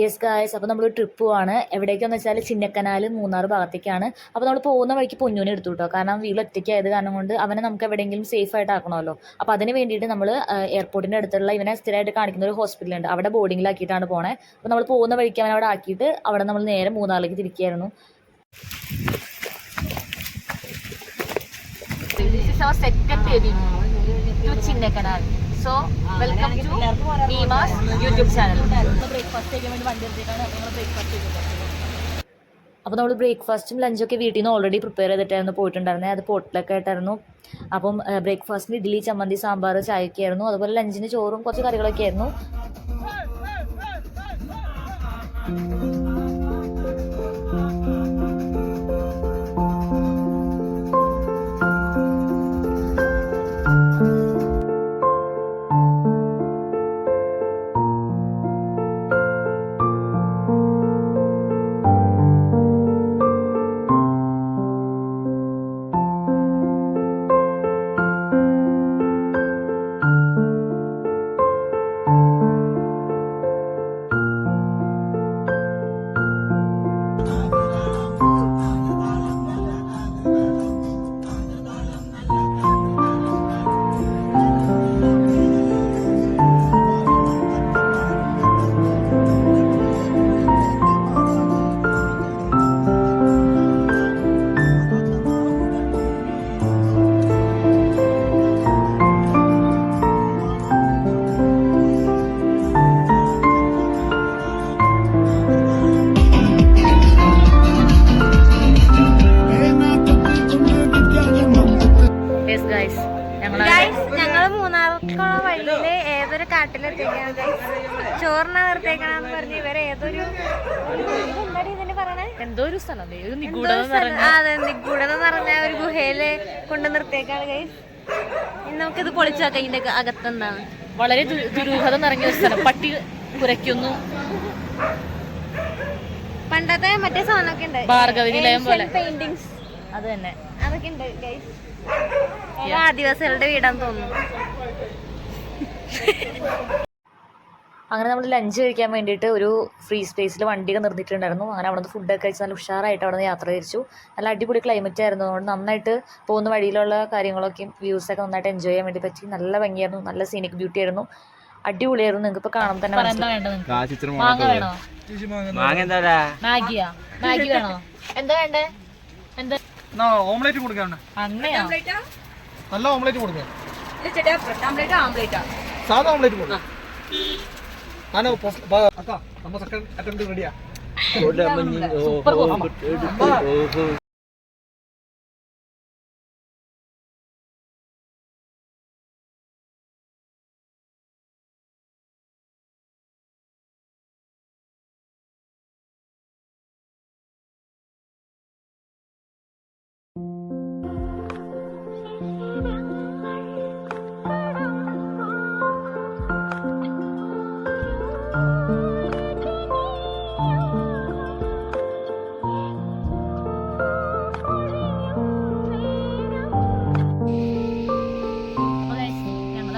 Yes guys അപ്പോൾ നമ്മൾ trip പോവാണ്. എവിടേക്കെന്ന് വെച്ചാൽ ചിന്നക്കനാൽ മൂന്നാർ ഭാഗത്തേക്കാണ്. അപ്പോൾ നമ്മൾ പോകുന്ന വഴിക്ക് പൊന്നൂനെ എടുത്തു കേട്ടോ കാരണം വീട്ടിൽ ഒറ്റയ്ക്കായത് കാരണം കൊണ്ട് അവനെ നമുക്ക് എവിടെയെങ്കിലും സേഫ് ആയിട്ട് ആക്കണമല്ലോ. അപ്പോൾ അതിന് വേണ്ടിയിട്ട് നമ്മൾ എയർപോർട്ടിന്റെ അടുത്തുള്ള ഇവനെ സ്ഥിരമായിട്ട് കാണിക്കുന്ന ഒരു ഹോസ്പിറ്റലുണ്ട് അവിടെ ബോർഡിങ്ങിലാക്കിയിട്ടാണ് പോണേ. അപ്പോൾ നമ്മൾ പോകുന്ന വഴിക്ക് അവൻ അവിടെ ആക്കിയിട്ട് അവിടെ നമ്മൾ നേരെ മൂന്നാറിലേക്ക് തിരിക്കുകയായിരുന്നു This is so welcome to Bheema's YouTube channel അപ്പോൾ നമ്മൾ ബ്രേക്ക്ഫാസ്റ്റും ലഞ്ചൊക്കെ വീട്ടിൽ നിന്ന് ഓൾറെഡി പ്രിപ്പയർ ചെയ്തിട്ടായിരുന്നു പോയിട്ടുണ്ടായിരുന്നത് അത് പോട്ടിലൊക്കെ ആയിട്ടായിരുന്നു. അപ്പം ബ്രേക്ക്ഫാസ്റ്റിന് ഇഡ്ഡലി ചമ്മന്തി സാമ്പാർ ചായയൊക്കെ ആയിരുന്നു അതുപോലെ ലഞ്ചിന് ചോറും കുറച്ച് കറികളൊക്കെ ആയിരുന്നു വഴിയിൽ ഏതൊരു കാട്ടിലെത്തിക്കാണ് ചോറിന നിർത്തേക്കണെന്ന് പറഞ്ഞ് ഇവരെ ഏതൊരു എന്തോ ഒരു സ്ഥലം? ഒരു നിഗൂഢത അതെ നിഗൂഢത നിറഞ്ഞ ഒരു ഗുഹയിൽ കൊണ്ട് നിർത്തേക്കാണ് ഗൈസ് ഇനി നമുക്കിത് പൊളിച്ചു നോക്കാം ഇതിന്റെ അകത്തെന്താണ്? വളരെ ദുരൂഹത നിറഞ്ഞ ഒരു സ്ഥലം. പട്ടി കുരയ്ക്കുന്നു. പണ്ടത്തെ മറ്റേ സാധനമൊക്കെ ഉണ്ട്. ഭാർഗവി നിലയം പോലെ. പെയിന്റിങ്സ് അത് തന്നെ. അതൊക്കെ ഉണ്ട് ഗൈസ് ആദിവാസികളുടെ വീടാന്ന് തോന്നുന്നു. അങ്ങനെ നമ്മൾ ലഞ്ച് കഴിക്കാൻ വേണ്ടിയിട്ട് ഒരു ഫ്രീ സ്പേസിൽ വണ്ടിയൊക്കെ നിർത്തിയിട്ടുണ്ടായിരുന്നു. അങ്ങനെ അവിടെ നിന്ന് ഫുഡൊക്കെ കഴിച്ച് നല്ല ഉഷാറായിട്ട് അവിടെ നിന്ന് യാത്ര തിരിച്ചു. നല്ല അടിപൊളി ക്ലൈമറ്റ് ആയിരുന്നു. അതുകൊണ്ട് നന്നായിട്ട് പോകുന്ന വഴിയിലുള്ള കാര്യങ്ങളൊക്കെ വ്യൂസൊക്കെ നന്നായിട്ട് എൻജോയ് ചെയ്യാൻ വേണ്ടി പറ്റി. നല്ല ഭംഗിയായിരുന്നു. നല്ല സീനിക് ബ്യൂട്ടി ആയിരുന്നു. അടിപൊളിയായിരുന്നു. നിങ്ങൾക്ക് ഇപ്പൊ കാണാൻ തന്നെ. മാങ്ങ വേണോ? മാങ്ങ എന്താടാ? മാഗിയാ മാഗി വേണോ? എന്താ വേണ്ടേ? എന്താ? ഓംലേറ്റ് കൊടുക്കാണ് അങ്ങനെയാ നല്ല ഓംലേറ്റ് കൊടുക്കാം. സാധാ ഓംലേറ്റ് കൊടുക്കാം. ഞാൻ അക്ക നമ്മ സെക്കൻഡ് അറ്റംപ്റ്റ് റെഡിയാ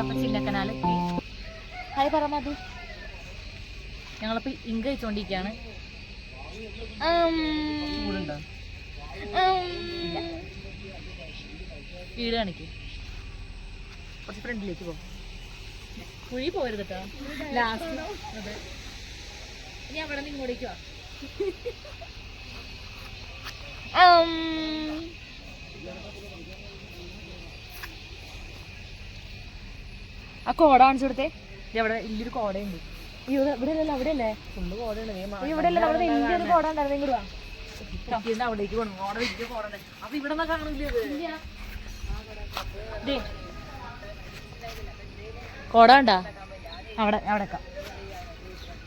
ഞങ്ങളപ്പോ ചിന്നക്കനാലെത്തി ഹായ് പറ മതി ഞങ്ങളിപ്പോ ഇങ്ക് കഴിച്ചോണ്ടിരിക്കാണ്. വീട് കാണിക്ക്. കുറച്ച് ഫ്രണ്ടിലേക്ക് പോ. കുഴി പോരുത് കേട്ടോ ലാസ്റ്റ് അതെ. ഇനി അവിടെ നിന്ന് ഇങ്ങോട്ടേക്ക് വാ. ആ കോട കാണിച്ചു കൊടുത്തേ. അവിടെ വലിയൊരു കോടയുണ്ട്. ഇവിടെ ഇവിടെ അല്ലല്ലോ അവിടെ അല്ലേ ഫുള്ള് കോടയാണ് ഇവിടെ അല്ലല്ലോ അവിടെ വലിയൊരു കോട ഉണ്ടായിരുന്നു ഇങ്ങോട്ട് വാ. അവിടേക്ക് പോകണം കോട വലിയ കോട അപ്പൊ ഇവിടെ കാണില്ല. കോട ഉണ്ടാ അവിടെ അവിടെ.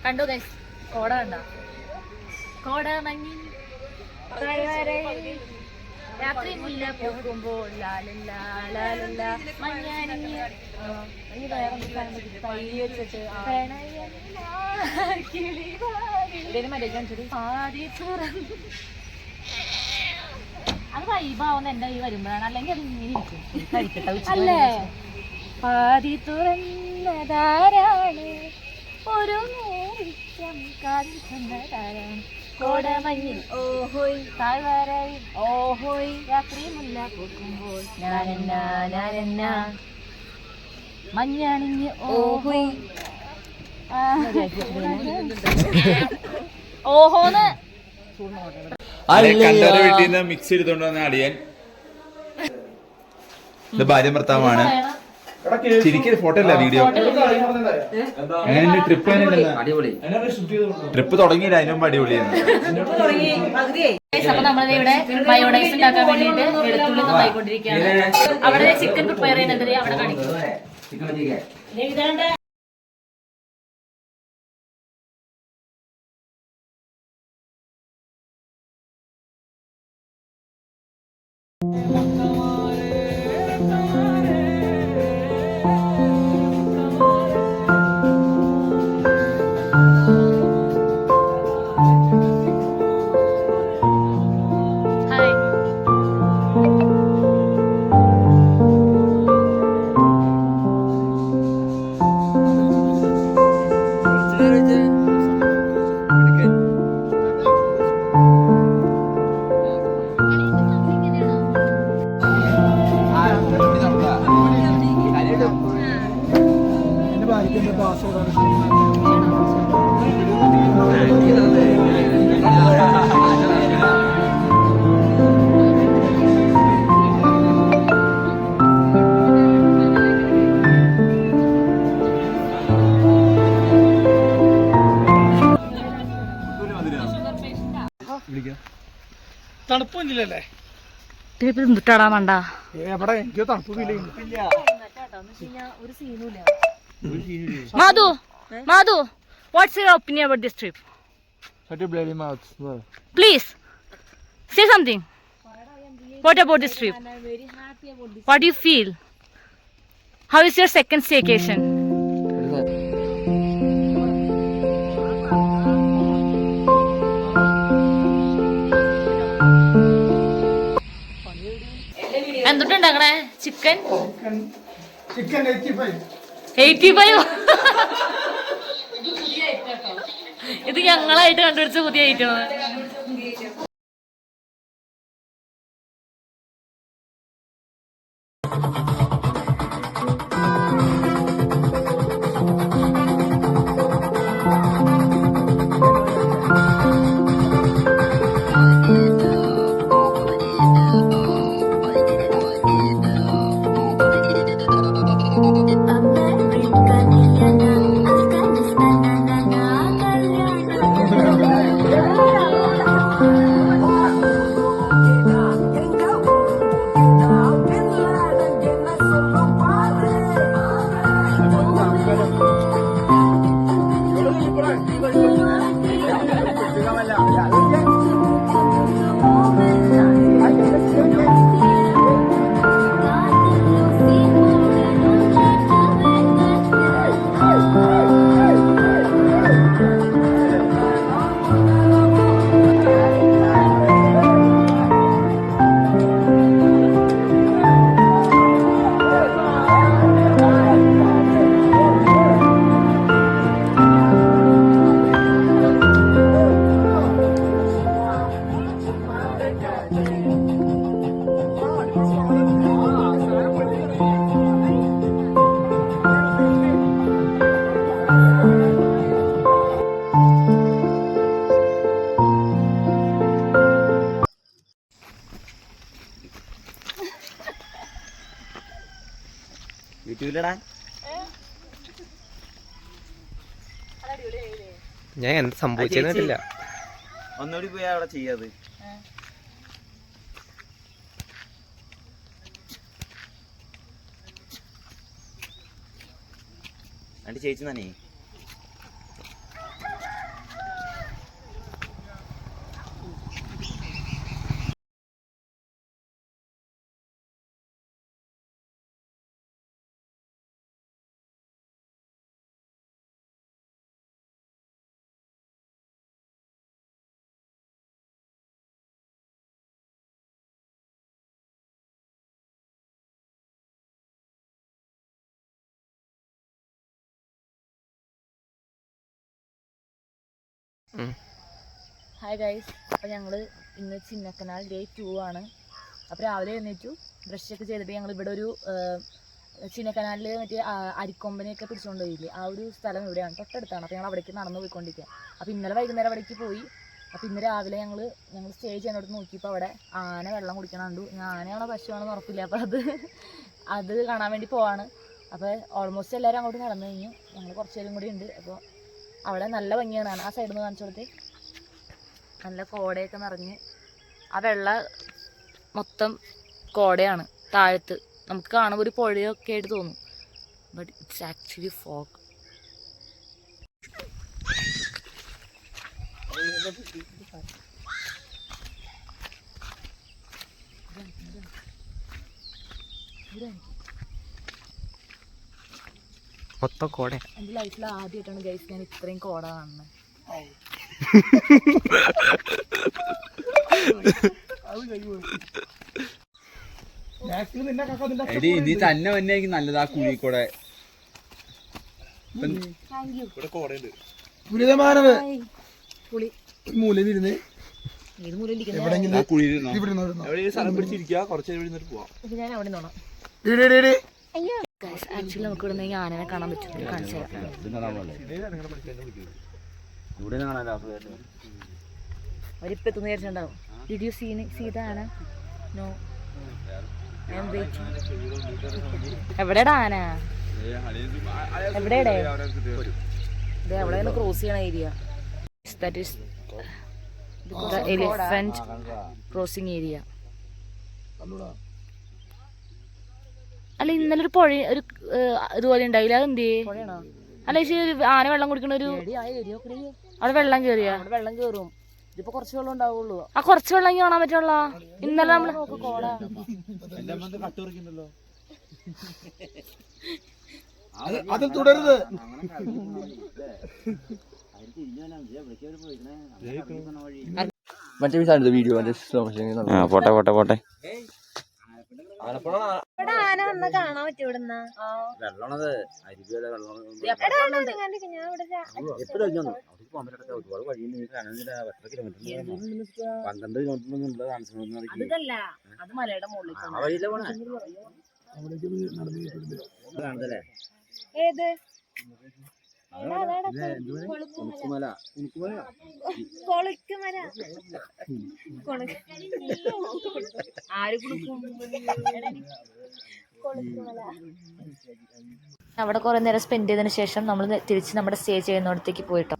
കണ്ടു ഗൈസ് കോട ഉണ്ടാ കോട മഞ്ഞി രാത്രി മുല്ല തുറന്ന്. അത് വൈബാവുന്ന എന്റെ ഈ വരുമ്പോഴാണ്? അല്ലെങ്കിൽ അത് ഇങ്ങനെ അല്ലേ? പാതി തുറന്നതാരാണ്? ഒരു നൂറിച്ചം കാതിൽ ചെന്നതാരാണ്? കോടമഞ്ഞിൽ. ഓഹോയ്. താഴ്വാരയിൽ ഓഹോയ്. രാത്രി മുല്ല പൂക്കുമ്പോൾ ഞാനെന്ന ഞാനെന്ന. മഞ്ഞണിഞ്ഞ് ഓഹോയ്. ഓഹോന്ന്. വീട്ടിൽ നിന്ന് മിക്സ് എടുത്തോണ്ട് വന്ന അടിയൻ. ഇത് ഭാര്യ ഭർത്താവാണ്. ശരിക്കും ഫോട്ടോ അല്ല വീഡിയോ ട്രിപ്പ് അടിപൊളി. ട്രിപ്പ് തുടങ്ങിയില്ല അതിനു മുമ്പ് അടിപൊളിയാണ് അപ്പൊ നമ്മളിത് ഇവിടെ മയോണൈസ് ഉണ്ടാക്കാൻ വെളുത്തുള്ളി നന്നായിക്കൊണ്ടിരിക്കുകയാണ് അവിടെ ചിക്കൻ പ്രിപ്പയർ ചെയ്യുന്നത് അവിടെ കാണിക്കും. തണുപ്പൊന്നുമില്ലല്ലേ എന്തിട്ടാടാ മണ്ട എവിടെ എനിക്ക് തണുപ്പ് ഫീൽ ചെയ്യുന്നു Madhu Madhu what's your opinion about this trip Shut your bloody mouth. Please say something. What about this trip? What do you feel? How is your second staycation? എന്തുണ്ടാക്കണേ chicken? Chicken. Eighty five ഇത് ഞങ്ങളായിട്ട് കണ്ടുപിടിച്ച പുതിയ ഐറ്റമാണ് യൂട്യൂബിലടാ ഞാൻ എന്ത് സംഭവിച്ചില്ല ഒന്നുകൂടി പോയി അവിടെ ചെയ്യാത് എന്നിട്ട് ചേച്ചി തന്നെ ഹായ് ഗൈസ് അപ്പോൾ ഞങ്ങൾ ഇന്ന് ചിന്നക്കനാൽ ഡേ ടു ആണ്. അപ്പോൾ രാവിലെ എഴുന്നേറ്റു. ബ്രഷൊക്കെ ചെയ്തിട്ട് ഞങ്ങൾ ഇവിടെ ഒരു ചിന്നക്കനാലിൽ മറ്റേ അരിക്കൊമ്പനെയൊക്കെ പിടിച്ചുകൊണ്ട് പോയില്ലേ? ആ ഒരു സ്ഥലം ഇവിടെയാണ്. തൊട്ടടുത്താണ്. അപ്പോൾ ഞങ്ങൾ അവിടേക്ക് നടന്നു പോയിക്കൊണ്ടിരിക്കുക അപ്പോൾ ഇന്നലെ വൈകുന്നേരം അവിടേക്ക് പോയി. അപ്പോൾ ഇന്ന് രാവിലെ ഞങ്ങൾ ഞങ്ങൾ സ്റ്റേ ചെയ്യുന്നിടത്ത് നോക്കിയപ്പോൾ അവിടെ ആന വെള്ളം കുടിക്കണം കണ്ടു. ആനയാണോ പശുവാണോ ഉറപ്പില്ല. അപ്പോൾ അത് അത് കാണാൻ വേണ്ടി പോവാണ്. അപ്പോൾ ഓൾമോസ്റ്റ് എല്ലാവരും അങ്ങോട്ട് നടന്നു കഴിഞ്ഞു. ഞങ്ങൾ കുറച്ച് പേരും കൂടി ഉണ്ട്. അപ്പോൾ അവിടെ നല്ല ഭംഗിയാണ്. ആ സൈഡിൽ നിന്ന് കാണിച്ചു കൊടുത്തേ. നല്ല കോടയൊക്കെ നിറഞ്ഞ്. ആ വെള്ള മൊത്തം കോടയാണ്. താഴത്ത്. നമുക്ക് കാണുമ്പോൾ ഒരു പുഴയൊക്കെ ആയിട്ട് തോന്നും. ബട്ട് ഇറ്റ്സ് ആക്ച്വലി ഫോഗ് മൊത്തം കോട. എന്റെ ലൈഫിൽ ആദ്യമായിട്ടാണ് ഗൈസ് ഞാൻ ഇത്രയും കോട കാണുന്നത് എടി നീ തന്നെ തന്നെയായിരിക്കും നല്ലത് ആ കുഴി കൂടെ. പുരിതമാനവ്. പുളി. മൂലമിരുന്ന് ഏത് സ്ഥലം പിടിച്ചിരിക്കുക കുറച്ച് പോവാം. ഇത് ഞാൻ അവിടെ ഇടി, ഇടി, ഇടി. ഗൈസ് ആക്ച്വലി നമുക്ക് ഇവിടെ നിന്ന് ആനനെ കാണാൻ പറ്റും കാണിച്ചു എത്തുന്ന വിചാരിച്ചിട്ടുണ്ടാവും. Did you see see the ആന? നോ ഐ എം വെയിറ്റിംഗ് എവിടെയാടാ ആന എവിടെയാടേ ഇത് എവിടെയാണ് ക്രോസ് ചെയ്യണ area that is the elephant crossing area അല്ല ഇന്നലെ ഒരു പുഴ ഒരു ഇതുപോലെ ഉണ്ടായില്ല? അത് എന്ത് അല്ല ശരി ആന വെള്ളം കുടിക്കണ ഒരു അവിടെ വെള്ളം കേറിയ? വെള്ളം കേറും. ഇതിപ്പോ കുറച്ച് വെള്ളം ഉണ്ടാവുള്ളൂ. ആ കുറച്ച് വെള്ളം കാണാൻ പറ്റുള്ള. ഇന്നലെ നമ്മൾ അത് അതിൽ തുടരുത്. മറ്റേ വീഡിയോ പോട്ടെ പോട്ടെ പോട്ടെ. ഇവിടെ ആന വന്നാ കാണാൻ പറ്റും ഇവിടുന്ന്? വെള്ളമാണത് പറ്റാത്ത ഒരുപാട് വഴിയുണ്ട്. നീ കാണുന്നില്ല എത്ര കിലോമീറ്റർ പന്ത്രണ്ട് കിലോമീറ്റർ ഉള്ള താമസം ആ വഴിയിലെ പോണേ? ഏത്? കൊളുക്കുമല ആര് അവിടെ കുറേ നേരം സ്പെൻഡ് ചെയ്തതിന് ശേഷം നമ്മൾ തിരിച്ച് നമ്മുടെ സ്റ്റേ ചെയ്യുന്നിടത്തേക്ക് പോയിട്ടോ.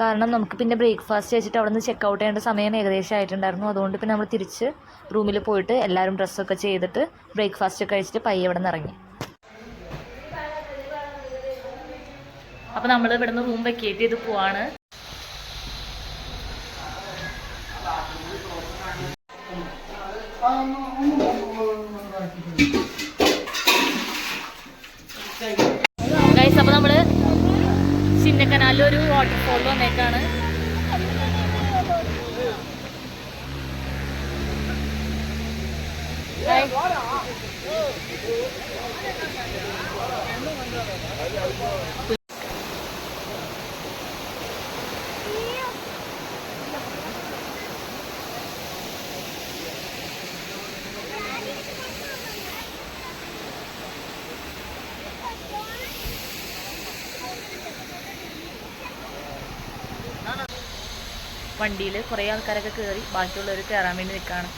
കാരണം നമുക്ക് പിന്നെ ബ്രേക്ക്ഫാസ്റ്റ് കഴിച്ചിട്ട് അവിടെ നിന്ന് ചെക്ക് ഔട്ട് ചെയ്യേണ്ട സമയം ഏകദേശം ആയിട്ടുണ്ടായിരുന്നു. അതുകൊണ്ട് പിന്നെ നമ്മൾ തിരിച്ച് റൂമിൽ പോയിട്ട് എല്ലാവരും ഡ്രസ്സൊക്കെ ചെയ്തിട്ട് ബ്രേക്ക്ഫാസ്റ്റ് ഒക്കെ കഴിച്ചിട്ട് പയ്യെ ഇവിടെ നിന്ന് ഇറങ്ങി. അപ്പോൾ നമ്മൾ ഇവിടുന്ന് റൂം വെക്കേറ്റ് ചെയ്ത് പോവാണ്. ഗൈസ് അപ്പോൾ നമ്മൾ ചിന്നക്കനാലിൽ ഒരു വാട്ടർഫോളിൽ വന്നേക്കാണ്. വണ്ടിയിൽ കുറേ ആൾക്കാരൊക്കെ കയറി ബാക്കിയുള്ളവർ കയറാൻ വേണ്ടി നിൽക്കുകയാണ്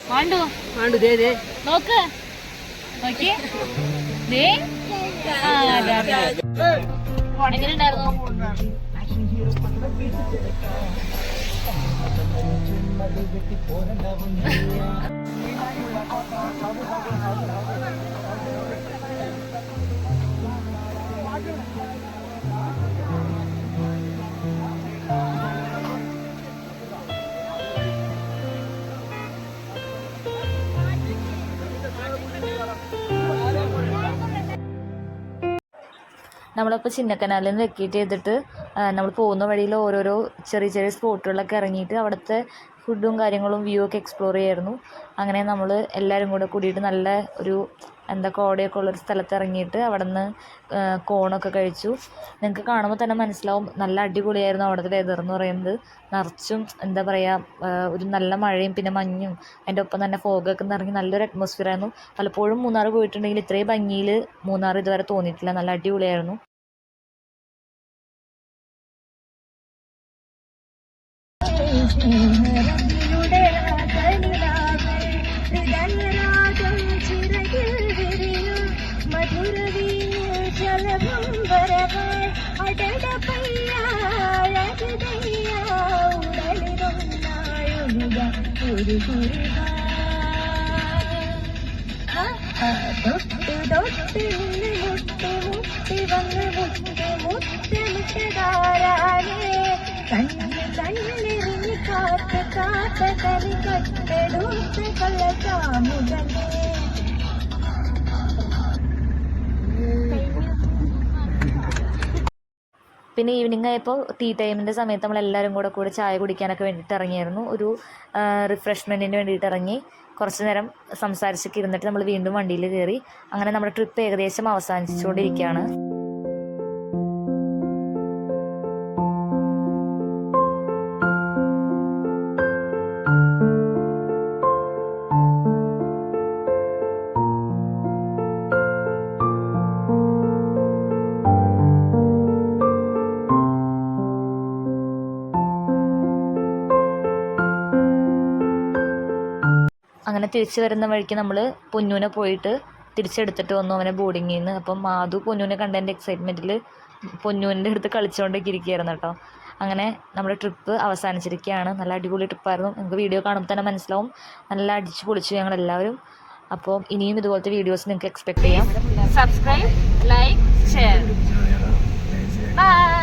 വാണ്ടു വാണ്ടു ദേ ദേ. നോക്ക്. നോക്കിയേ. ദേ. ആ, അതെ, അതെ. നമ്മളിപ്പോൾ ചിന്നക്കനാലിൽ നിന്ന് വെക്കേറ്റ് ചെയ്തിട്ട് നമ്മൾ പോകുന്ന വഴിയിൽ ഓരോരോ ചെറിയ ചെറിയ സ്പോട്ടുകളൊക്കെ ഇറങ്ങിയിട്ട് അവിടുത്തെ ഫുഡും കാര്യങ്ങളും വ്യൂ ഒക്കെ എക്സ്പ്ലോർ ചെയ്യായിരുന്നു. അങ്ങനെ നമ്മൾ എല്ലാവരും കൂടെ കൂടിയിട്ട് നല്ല ഒരു എന്താ കോടയൊക്കെ ഉള്ളൊരു സ്ഥലത്ത് ഇറങ്ങിയിട്ട് അവിടെ നിന്ന് കോണൊക്കെ കഴിച്ചു. നിങ്ങൾക്ക് കാണുമ്പോൾ തന്നെ മനസ്സിലാവും നല്ല അടിപൊളിയായിരുന്നു അവിടുത്തെ വെതർ എന്ന് പറയുന്നത്. നിറച്ചും എന്താ പറയുക ഒരു നല്ല മഴയും പിന്നെ മഞ്ഞും. അതിന്റെ ഒപ്പം തന്നെ ഫോഗൊക്കെ നിറഞ്ഞ് നല്ലൊരു അറ്റ്മോസ്ഫിയർ ആയിരുന്നു. പലപ്പോഴും മൂന്നാർ പോയിട്ടുണ്ടെങ്കിൽ ഇത്രയും ഭംഗിയിൽ മൂന്നാർ ഇതുവരെ തോന്നിയിട്ടില്ല. നല്ല അടിപൊളിയായിരുന്നു. തൊട്ട് തൊട്ട് നിന്ന് മുട്ടി മുട്ടി വന്ന് മുട്ടി മുട്ടി മുട്ടതാരാനേ കണ്ണ് കണ്ണെറിഞ്ഞ് കാത്ത കാത്ത കലി കട്ടെടുത്ത് കൊള്ളത്താമുകനേ പിന്നെ ഈവനിങ് ആയപ്പോൾ ടീ ടൈമിന്റെ സമയത്ത് നമ്മൾ എല്ലാവരും കൂടെ കൂടെ ചായ കുടിക്കാനൊക്കെ വേണ്ടിയിട്ട് ഇറങ്ങിയായിരുന്നു. ഒരു റിഫ്രഷ്മെന്റിന് വേണ്ടിയിട്ട് ഇറങ്ങി കുറച്ച് നേരം സംസാരിച്ചൊക്കെ ഇരുന്നിട്ട് നമ്മൾ വീണ്ടും വണ്ടിയിൽ കയറി. അങ്ങനെ നമ്മുടെ ട്രിപ്പ് ഏകദേശം അവസാനിച്ചുകൊണ്ടിരിക്കുകയാണ്. അങ്ങനെ തിരിച്ചു വരുന്ന വഴിക്ക് നമ്മൾ പൊന്നൂനെ പോയിട്ട് തിരിച്ചെടുത്തിട്ട് വന്നു അവനെ ബോർഡിങ്ങിൽ നിന്ന് അപ്പം മാധു പൊന്നൂനെ കണ്ടതിന്റെ എക്സൈറ്റ്മെന്റിൽ പൊന്നൂന്റെ അടുത്ത് കളിച്ചുകൊണ്ടൊക്കെ ഇരിക്കുകയായിരുന്നു കേട്ടോ. അങ്ങനെ നമ്മുടെ ട്രിപ്പ് അവസാനിച്ചിരിക്കുകയാണ്. നല്ല അടിപൊളി ട്രിപ്പായിരുന്നു നിങ്ങൾക്ക് വീഡിയോ കാണുമ്പോൾ തന്നെ മനസ്സിലാവും. നല്ല അടിച്ച് പൊളിച്ചു ഞങ്ങളെല്ലാവരും. അപ്പോൾ ഇനിയും ഇതുപോലത്തെ വീഡിയോസ് നിങ്ങൾക്ക് എക്സ്പെക്ട് ചെയ്യാം. Subscribe like share by